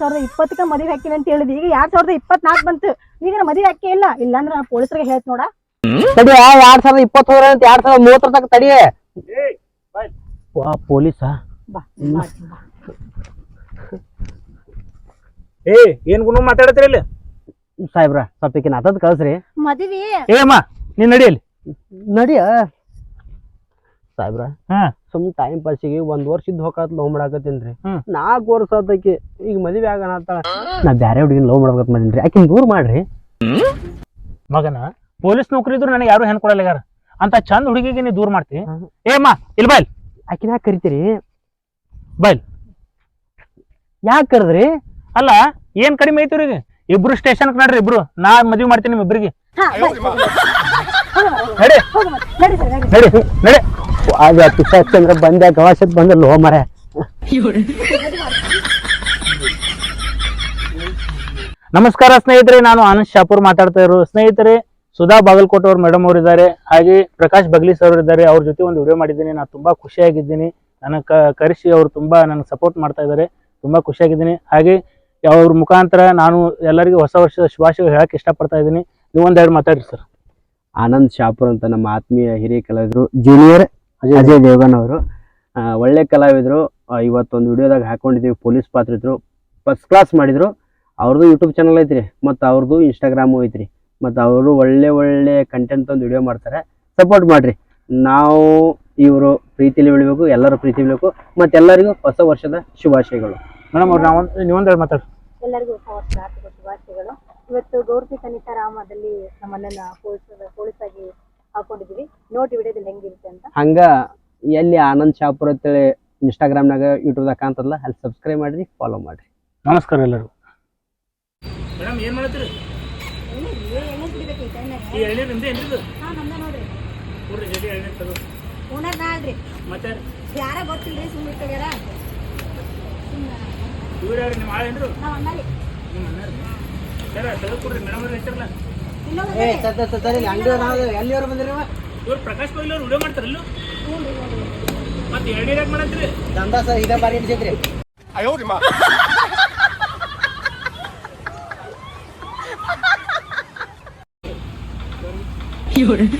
ಸಾವಿರದ ಇಪ್ಪತ್ತಕ್ಕೆ ಮದುವೆ ಹಾಕಿನ ಅಂತ ಹೇಳಿದ್. ಈಗ ಎರಡ್ ಸಾವಿರದ ಇಪ್ಪತ್ನಾಲ್ಕು ಬಂತು. ಈಗ ನಾ ಮದುವೆ ಹಾಕಿ ಇಲ್ಲ. ಇಲ್ಲಾಂದ್ರೆ ನಾ ಪೊಲೀಸರಿಗೆ ಹೇಳ್ ನೋಡ. ತಡಿ ಎರಡ್ ಸಾವಿರದ ಇಪ್ಪತ್ತೋರ ಅಂತ ಎರಡ್ ಸಾವಿರದ ಮೂವತ್ತರ ತನಕ ತಡಿ. ವಾ ಪೊಲೀಸ. ಬಾ. ಏ ಏನ್ ಗುಣ ಮಾತಾಡತ್ರಿ ಇಲ್ಲಿ? ಸಾಹೇಬ್ರ ಸ್ವಲ್ಪ ಈಕಿನ ಕಳ್ಸ್ರಿ. ಮದುವೆ. ಏ ಅಮ್ಮ ನೀನ್ ನಡಿಯಲ್ಲಿ ನಡಿಯ? ಸಾಹೇಬ್ರ? ಹಾ. ಸುಮ್ ಟೈಮ್ ಪಾಸಿಗೆ ಒಂದ್ ವರ್ಷದ ಹೋಗಾತ್ ಲವ್ ಮಾಡಾಕತ್ತೀನ್ರಿ ಹ್ಮ್. ನಾಲ್ಕು ವರ್ಷ ಆತಕಿ ಈಗ ಮದ್ವೆ ಆಗಣ ಅಂತ ನಾ ಬ್ಯಾರೆ ಹುಡುಗಿನ ಲವ್ ಮಾಡ್ಬೇಕಂತ ಮಾಡೀನ್ರಿ ಆಕಿನ್ ದೂರ ಮಾಡ್ರಿ. ಮಗನ ಪೊಲೀಸ್ ನೌಕರಿ ಇದ್ರು ನನಗೆ ಯಾರು ಹೆಣ್ ಕೊಡಲ್ಲ ಅಂತ ಚಂದ ಹುಡುಗಿಗೆ ನೀ ದೂರ ಮಾಡ್ತಿ? ಹ್ಮ್. ಏ ಮಾ ಇಲ್ಲಿ ಬೈಲ್. ಆಕಿನ ಯಾಕೆ ಕರಿತೀರಿ? ಬೈಲ್. ಯಾಕೆ ಕರೆದ್ರಿ? ಅಲ್ಲ ಏನ್ ಕಡಿಮೆ ಐತಿ ಇವ್ರಿಗೆ ಇಬ್ರು ಸ್ಟೇಷನ್ ನಡ್ರಿ ಇಬ್ರು. ನಾ ಮದ್ವಿ ಮಾಡ್ತೀನಿ ನಿಮ್ ಇಬ್ರಿಗೆ ಹಾ, ಬಾ. ನಡಿ. ಹೋಗು ಮತ್ತೆ. ನಡಿ ಸರ್, ನಡಿ. ನಡಿ ನಡಿ. ಆಗ ಪಿಸಾಚಂದ್ರ ಬಂದೆ ಗವಾಸದ್ ಬಂದಲ್ಲ ಹೋ ಮರ. ನಮಸ್ಕಾರ ಸ್ನೇಹಿತರೆ, ನಾನು ಆನಂದ್ ಶಾಪುರ್ ಮಾತಾಡ್ತಾ ಇರೋ ಸ್ನೇಹಿತರೆ, ಸುಧಾ ಬಾಗಲಕೋಟೆ ಅವ್ರ ಮೇಡಮ್ ಅವರು ಇದ್ದಾರೆ ಹಾಗೆ ಪ್ರಕಾಶ್ ಬಗ್ಲಿ ಸರ್ ಇದ್ದಾರೆ ಅವ್ರ ಜೊತೆ ಒಂದು ವಿಡಿಯೋ ಮಾಡಿದ್ದೀನಿ. ನಾನು ತುಂಬಾ ಖುಷಿಯಾಗಿದ್ದೀನಿ. ನನಗೆ ಕ- ಕರೆಸಿ ಅವರು ತುಂಬಾ ನನಗೆ ಸಪೋರ್ಟ್ ಮಾಡ್ತಾ ಇದ್ದಾರೆ. ತುಂಬಾ ಖುಷಿಯಾಗಿದ್ದೀನಿ. ಹಾಗೆ ಅವ್ರ ಮುಖಾಂತರ ನಾನು ಎಲ್ಲರಿಗೂ ಹೊಸ ವರ್ಷದ ಶುಭಾಶಯ ಹೇಳಕ್ ಇಷ್ಟಪಡ್ತಾ ಇದ್ದೀನಿ. ನೀವು ಒಂದೆರಡು ಮಾತಾಡ್ರಿ ಸರ್ ಆನಂದ್ ಶಾಪುರ್ ಅಂತ ನಮ್ಮ ಆತ್ಮೀಯ ಹಿರಿಯ ಕಲಾವಿದರು ಜೂನಿಯರ್ ಅಜಯ್ ದೇವಗನ್ ಅವರು. ಒಳ್ಳೆ ಕಲಾವಿದರು. ಇವತ್ತೊಂದು ವಿಡಿಯೋದಾಗ ಹಾಕೊಂಡಿದ್ದೀವಿ. ಪೊಲೀಸ್ ಪಾತ್ರ ಇದ್ರು ಫಸ್ಟ್ ಕ್ಲಾಸ್ ಮಾಡಿದ್ರು. ಅವ್ರದ್ದು ಯೂಟ್ಯೂಬ್ ಚಾನಲ್ ಐತ್ರಿ. ಮತ್ತು ಅವ್ರದ್ದು ಇನ್ಸ್ಟಾಗ್ರಾಮು ಐತ್ರಿ. ಮತ್ತು ಅವರು ಒಳ್ಳೆ ಒಳ್ಳೆ ಕಂಟೆಂಟ್ ಒಂದು ವಿಡಿಯೋ ಮಾಡ್ತಾರೆ. ಸಪೋರ್ಟ್ ಮಾಡ್ರಿ. ನಾವು ಇವರು ಪ್ರೀತಿಲಿ ಬೆಳಿಬೇಕು ಎಲ್ಲರೂ ಪ್ರೀತಿ ಬೆಳಿಬೇಕು. ಮತ್ತೆಲ್ಲರಿಗೂ ಹೊಸ ವರ್ಷದ ಶುಭಾಶಯಗಳು. ಮೇಡಮ್ ಅವ್ರು ನಾವು ಹೇಳಿ ಮಾತಾಡಿ ಎಲ್ಲರಿಗೂ ಹೊಸ ವರ್ಷದ ಆರ್ಥಿಕ ಶುಭಾಶಯಗಳು. ಇವತ್ತು ಗೌರ್ತಿ ಕನಿತಾರಾಮದಲ್ಲಿ ನಮ್ಮನ್ನ ಪೊಲೀಸ್ ಪೊಲೀಸ್ ಆಗಿ ಹಾಕೊಂಡಿದೀವಿ ನೋಡಿ ವಿಡಿಯೋದಲ್ಲಿ ಹೆಂಗಿರುತ್ತೆ ಅಂತ? ಹಂಗ ಎಲ್ಲಿ ಆನಂದ್ ಶಾಪುರ್ ಅಂತೇಳಿ ಇನ್ಸ್ಟಾಗ್ರಾಮ್ನಾಗ ಯೂಟ್ಯೂಬ್ದಾಗ ಕಾಣ್ತದಲ್ಲ ಅಲ್ಲಿ ಸಬ್ಸ್ಕ್ರೈಬ್ ಮಾಡ್ರಿ ಫಾಲೋ ಮಾಡ್ರಿ. ನಮಸ್ಕಾರ ಎಲ್ಲರಿಗೂ. ಮೇಡಮ್ ಏನ್ ಮಾಡ್ತೀರಿ ಈ ಎಳ್ನೀರು ನಿಮ್ದೇ ಏನ್ರಿ ಹಾ ನಮ್ದ ನೋಡ್ರಿ. ನೋಡ್ರಿ ಜಡಿ ಎಳ್ನೀರು ತಗೋ. ಓನರ್ ನಾಳ್ರಿ ಮತ್ತೆ? ಯಾರ ಗೊತ್ತಿಲ್ರಿ ಸುಮ್ಮನೆ ಇರ್ತಾಗ್ಯಾರ ಇವ್ರು ಯಾರು ನಿಮ್ಮ ಆಳೇನ್ರು ನಾವ್ ಅಣ್ಣಾರಿ. ನಿಮ್ಮ ಅಣ್ಣಾರು? ಸರ ತೆಗೆದು ಕೊಡ್ರಿ ಮೇಡಮ್ ಅವ್ರು ಹೇಳ್ತಿರಲ್ಲ ಇನ್ನೊಂದು ಇವ್ರು ಪ್ರಕಾಶ್ ಕೊಯ್ಲಿ ಅವ್ರು ವಿಡಿಯೋ ಮಾಡ್ತಾರಲ್ಲ ಮತ್ತೆ ಎರಡನೇ ಯಾಕೆ ಮಾಡತ್ರಿ ದಂದಾಸ ಇದೇ ಬಾರಿ ಅನ್ಸೈತ್ರಿ. ಅಯ್ಯೋ ನಿಮ್ಮ ಇವ್ರು